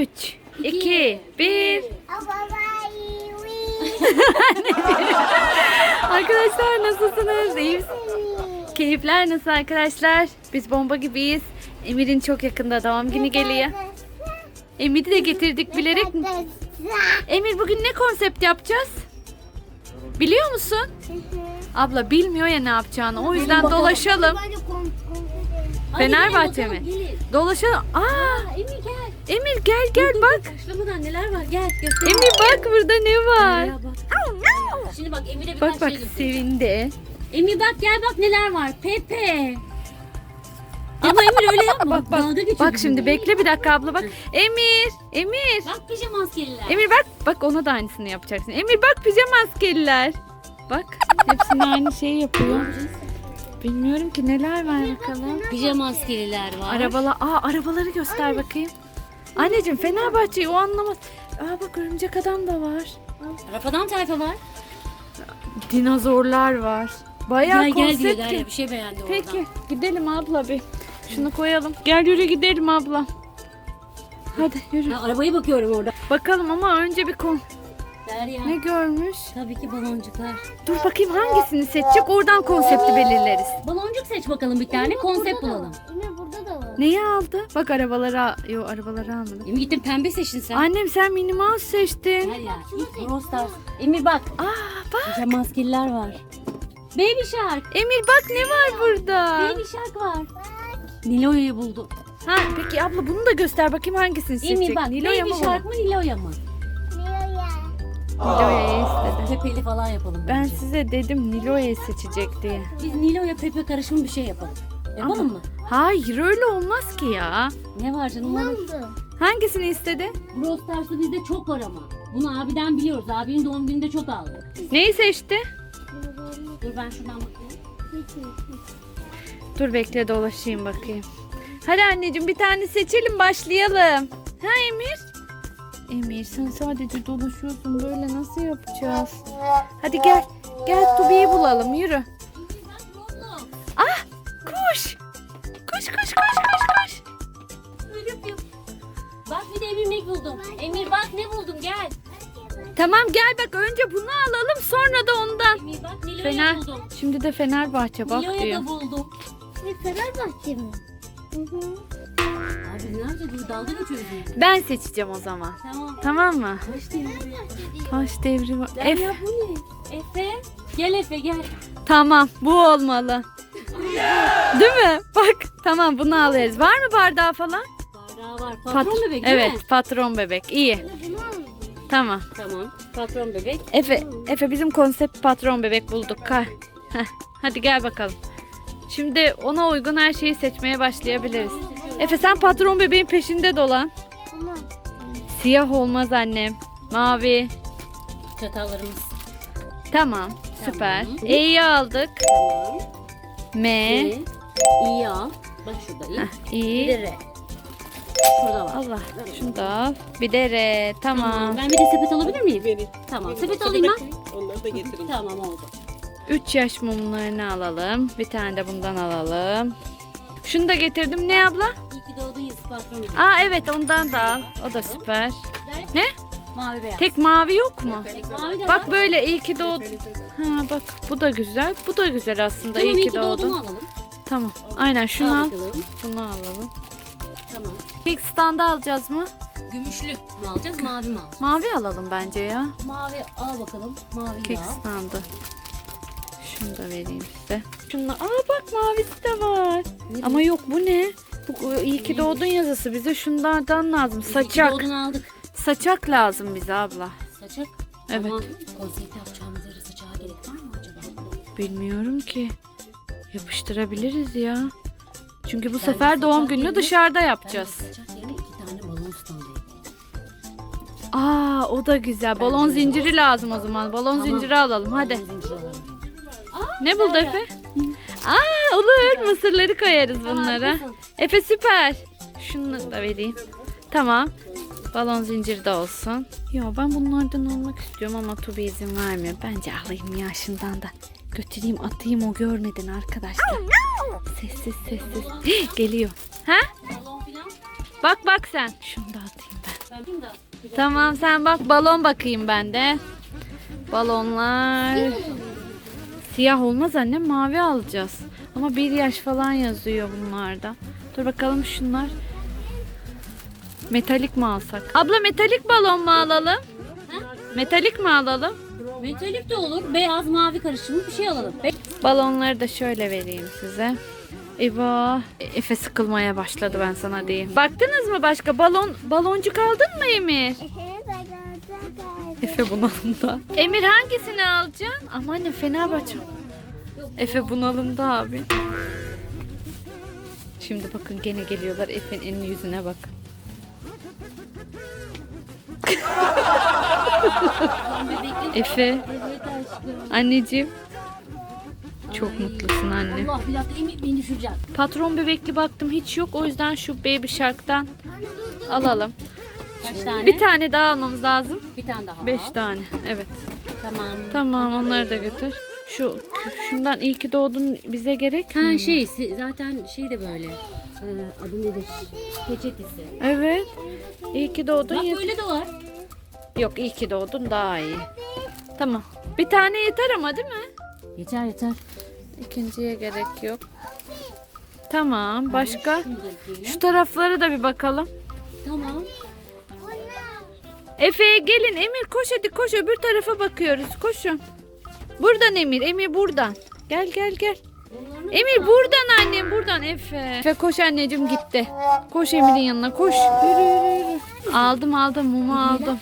3, 2, 1. Arkadaşlar nasılsınız? İyi misiniz? Keyifler nasıl arkadaşlar? Biz bomba gibiyiz. Emir'in çok yakında doğum günü geliyor. Emir'i de getirdik bilerek. Emir bugün ne konsept yapacağız? Biliyor musun? Abla bilmiyor ya ne yapacağını. O yüzden dolaşalım. Fenerbahçe mi? Dolaşalım. Aa, Emir. Emir gel gel bak. Başlamadan neler var gel göster. Emir bak burada ne var? Ya bak. Şimdi bak Emir'e birkaç Bak bak şey göstereyim. sevindi. Emir bak gel bak neler var. Pepe. Ama Emir öyle yapma. Bak bak. Dalga geçiyor Bak şimdi bizimle. bekle bir dakika abla bak. Emir, Emir. Bak pijama askeriler. Emir bak bak ona da aynısını yapacaksın. Emir bak pijama askeriler. Bak hepsini aynı şeyi yapıyor. Bilmiyorum ki neler var bakalım. Pijama askeriler var. Arabalar, aa arabaları göster bakayım. Anneciğim Fenerbahçe'yi o anlamaz. Aa bak örümcek adam da var. Rafadan tayfa var. Dinozorlar var. Bayağı gel gel konsept. Derya bir şey beğendi oradan. Peki gidelim abla bir. Şunu koyalım. Gel yürü gidelim abla. Hadi yürü. Ben arabaya bakıyorum orada. Bakalım ama önce bir kon. Derya. Ne görmüş? Tabii ki baloncuklar. Dur bakayım hangisini seçecek oradan konsepti belirleriz. Baloncuk seç bakalım bir tane konsept bulalım. Neyi aldı? Bak arabalara, yo arabaları almadı. Emir gittin pembe seçtin sen. Annem sen Minnie Mouse seçtin. Derya. ilk Brawl Stars. Emir bak. Aa bak. Pijama askeriler var. Baby Shark. Emir bak ne var burada? Baby Shark var. Nilo'yu buldu. Ha peki abla bunu da göster bakayım hangisini seçecek. Emir bak Nilo'ya Baby mı Shark mı Nilo'ya mı? Nilo'ya istedi. Pepeli falan yapalım. Ben bence. size dedim Nilo'ya seçecek diye. Biz Nilo'ya Pepe karışımı bir şey yapalım. Yapalım Ama- mı? Hayır öyle olmaz ki ya. Ne var canım? Oldu? Hangisini istedi? Brawl Stars'ı bizde çok var ama. Bunu abiden biliyoruz. Abinin doğum gününde çok aldı. Neyi seçti? Dur ben şuradan bakayım. Dur bekle dolaşayım bakayım. Hadi anneciğim bir tane seçelim başlayalım. Ha Emir? Emir sen sadece dolaşıyorsun böyle nasıl yapacağız? Hadi gel. Gel Tubi'yi bulalım yürü. Emir buldum. Emir bak ne buldum gel. Tamam gel bak önce bunu alalım sonra da ondan. Emir bak Nilo'ya Fener. buldum. Şimdi de Fenerbahçe bak Nilo'ya diyor. da buldum. Ne Fenerbahçe mi? Abi ne yapacağız? Biz dalga geçiyoruz. yani. Ben seçeceğim o zaman. Tamam. Tamam mı? Kaç değil. Taş devri var. Bu ne? Efe. Gel Efe gel. Tamam bu olmalı. Değil mi? Bak tamam bunu alırız. Var mı bardağı falan? Bardağı var. Pat- Patron bebek değil evet mi? patron bebek iyi. Tamam. Tamam. Patron bebek. Efe, Efe bizim konsept patron bebek bulduk. Heh, hadi gel bakalım. Şimdi ona uygun her şeyi seçmeye başlayabiliriz. Efe sen patron bebeğin peşinde dolan. Tamam. Siyah olmaz annem. Mavi. Çatallarımız. Tamam. Süper. Tamam. E'yi aldık. Tamam. M. İyi. İyi al. Bak şurada iyi. Heh, Bir de. R. Şurada var. Allah. Şunu da al. Bir de R. Tamam. Ben bir de sepet alabilir miyim? Verin. Tamam. Sepet alayım ben. Onları da getirin. Tamam oldu. 3 yaş mumlarını alalım. Bir tane de bundan alalım. Şunu da getirdim. Ne abla? İyi ki doğdun Yusuf. Aa evet ondan da al. O da süper. Ne? Mavi beyaz. Tek mavi yok mu? Mavi de Bak var. böyle iyi ki doğdun. Ha bak bu da güzel. Bu da güzel aslında. Tamam iyi ki ki doğdun doğdun. alalım. Tamam. Aynen şunu Al al. bakalım. Bunu alalım. Tamam. Kek standı alacağız mı? Gümüşlü mü alacağız mavi mi alacağız? Mavi alalım bence ya. Mavi al bakalım. Mavi Kek al. standı. Şunu da vereyim size. Şunu Aa bak mavisi de var. Ama yok bu ne? Bu iyi ki doğdun yazısı. Bize şunlardan lazım. İyi ki Saçak. doğdun aldık. Saçak lazım bize abla. Saçak. Evet. Ama konsept yapacağımız yere saçağa gerek var mı acaba? Bilmiyorum ki. Yapıştırabiliriz ya. Çünkü bu sefer doğum gününü dışarıda yapacağız. Aa o da güzel. Balon zinciri lazım o zaman. Balon zinciri alalım hadi. Ne buldu Efe? Aa olur. Mısırları koyarız bunlara. Efe süper. Şunu da vereyim. Tamam. Balon zinciri de olsun. Ya ben bunlardan almak istiyorum ama Tubi izin vermiyor. Bence alayım ya şundan da. Götüreyim atayım o görmeden arkadaşlar. Sessiz sessiz. Geliyor. Ha? Balon filan. Bak bak sen. Şunu da atayım ben. Tamam sen bak balon bakayım ben de. Balonlar. Siyah olmaz annem mavi alacağız. Ama bir yaş falan yazıyor bunlarda. Dur bakalım şunlar. Metalik mi alsak? Abla metalik balon mu alalım? Metalik mi alalım? Metalik de olur. Beyaz mavi karışımı bir şey alalım. Balonları da şöyle vereyim size. Eyvah. Efe sıkılmaya başladı ben sana diyeyim. Baktınız mı başka? Balon baloncuk aldın mı Emir? Efe bunalımda. Emir hangisini alacaksın? Aman ne fena bacım. Efe bunalımda abi. Şimdi bakın gene geliyorlar Efe'nin yüzüne bakın. Efe, anneciğim. Çok mutlusun anne. Allah bir dakika Emir beni düşüreceğim. Patron bebekli baktım hiç yok. O yüzden şu Baby Shark'tan alalım. Kaç tane? Bir tane daha almamız lazım. Bir tane daha. Beş tane. Evet. Tamam. Tamam onları da götür. Şu şundan iyi ki doğdun bize gerek? Ha şey si- zaten şey de böyle. Ee, adı nedir? Peçetesi. Evet. İyi ki doğdun. Bak böyle de var. Yok iyi ki doğdun daha iyi. Tamam. Bir tane yeter ama değil mi? Yeter yeter. İkinciye gerek yok. Tamam. Başka? Şu taraflara da bir bakalım. Tamam. Efe gelin Emir koş hadi koş öbür tarafa bakıyoruz koşun. Buradan Emir Emir buradan. Gel gel gel. Emir buradan annem buradan Efe. Efe koş anneciğim gitti. Koş Emir'in yanına koş. Yürü yürü yürü. Aldım aldım mumu aldım.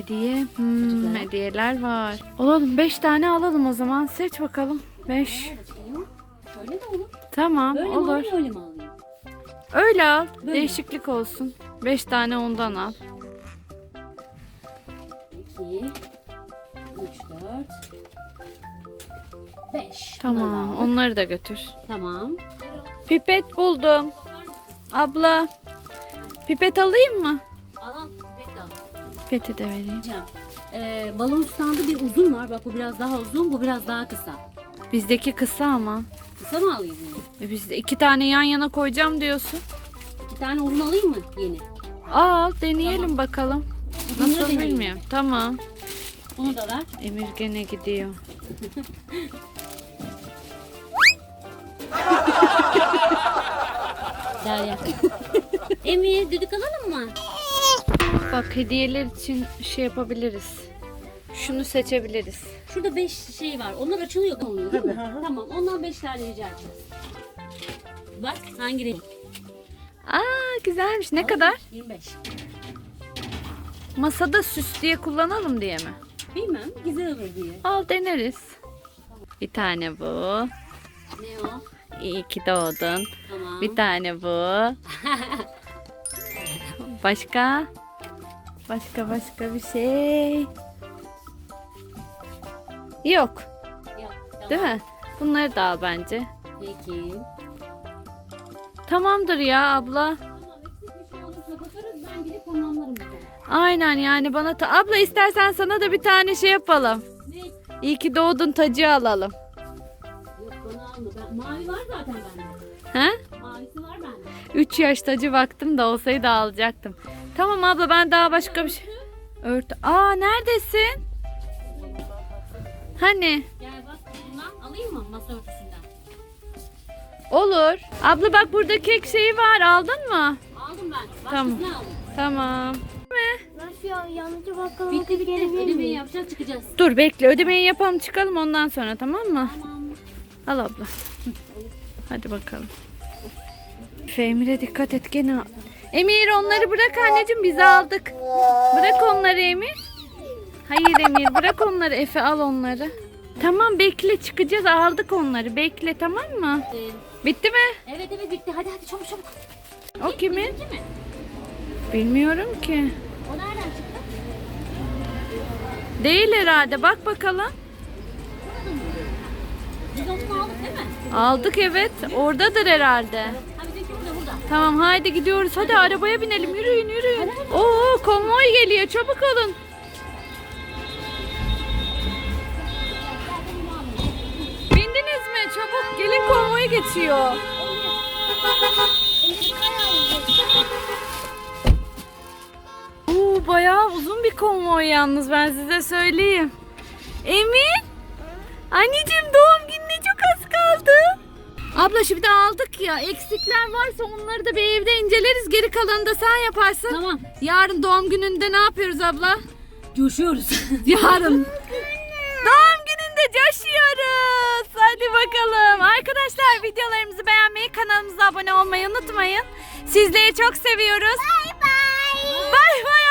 Hediye. Hmm, hediyeler var. Olalım 5 tane alalım o zaman. Seç bakalım. 5. açayım. Şöyle de olur. Tamam Böyle mi olur. alayım öyle mi alayım? Öyle al. Böyle. Değişiklik olsun. 5 tane ondan al. 2 3 4 5 Tamam onları da götür. Tamam. Pipet buldum. Abla. Pipet alayım mı? Al. Pipeti de vereyim. Diyeceğim. Ee, balon standı bir uzun var. Bak bu biraz daha uzun, bu biraz daha kısa. Bizdeki kısa ama. Kısa mı alayım bunu? E biz de iki tane yan yana koyacağım diyorsun. İki tane uzun alayım mı yeni? Al deneyelim bakalım. Bunları Nasıl deneyelim. bilmiyorum. Tamam. Bunu da ver. Emir gene gidiyor. Derya. Emir düdük alalım mı? Bak hediyeler için şey yapabiliriz. Şunu seçebiliriz. Şurada 5 şey var. Onlar açılıyor konuyu değil mi? Tamam. Ondan 5 tane rica edeceğiz. Bak hangi renk? Aa güzelmiş. Ne kadar? 25. Masada süs diye kullanalım diye mi? Bilmem güzel olur diye. Al deneriz. Bir tane bu. Ne o? İyi ki doğdun. Tamam. Bir tane bu. Başka? Başka başka bir şey. Yok. Yok, tamam. Değil mi? Bunları da al bence. Peki. Tamamdır ya abla. Tamam eksik bir şey olursa bakarız. Ben gidip onu anlarım. bir tane. Aynen yani bana ta- abla istersen sana da bir tane şey yapalım. Ne? İyi ki doğdun tacı alalım. Yok bana alma. Ben, mavi var zaten bende. He? Mavisi var bende. 3 yaş tacı baktım da olsaydı alacaktım. Tamam abla ben daha başka bir şey. Örtü. Aa neredesin? Hani? Gel bak bundan alayım mı masa örtüsünden? Olur. Abla bak burada kek şeyi var. Aldın mı? Aldım ben. Tamam. Aldım. Tamam. Nasıl ya? Yalnızca bakalım. Bitti bitti. Ödemeyi yapacağız çıkacağız. Dur bekle ödemeyi yapalım çıkalım ondan sonra tamam mı? Tamam. Al abla. Hadi bakalım. Efe, Emir'e dikkat et gene. Emir onları bırak anneciğim biz aldık. Bırak onları Emir. Hayır Emir bırak onları Efe al onları. Tamam bekle çıkacağız aldık onları bekle tamam mı? Ee, Bitti mi? evet evet bitti. Hadi hadi çabuk çabuk. O kimin? Değil mi? Bilmiyorum ki. O nereden çıktı? Değil herhalde bak bakalım. Biz onu aldık değil mi? Aldık evet oradadır herhalde. Ha burada. Tamam haydi gidiyoruz. Hadi arabaya binelim. Yürüyün yürüyün. Oo konvoy geliyor. Çabuk olun. Bindiniz mi? Çabuk gelin konvoy geçiyor. Oo bayağı uzun bir konvoy yalnız ben size söyleyeyim. Emin? Anneciğim Abla şimdi aldık ya eksikler varsa onları da bir evde inceleriz. Geri kalanını da sen yaparsın. Tamam. Yarın doğum gününde ne yapıyoruz abla? Coşuyoruz. Yarın. Doğum gününde coşuyoruz. Hadi bakalım. Arkadaşlar videolarımızı beğenmeyi, kanalımıza abone olmayı unutmayın. Sizleri çok seviyoruz. Bay bay. Bay bay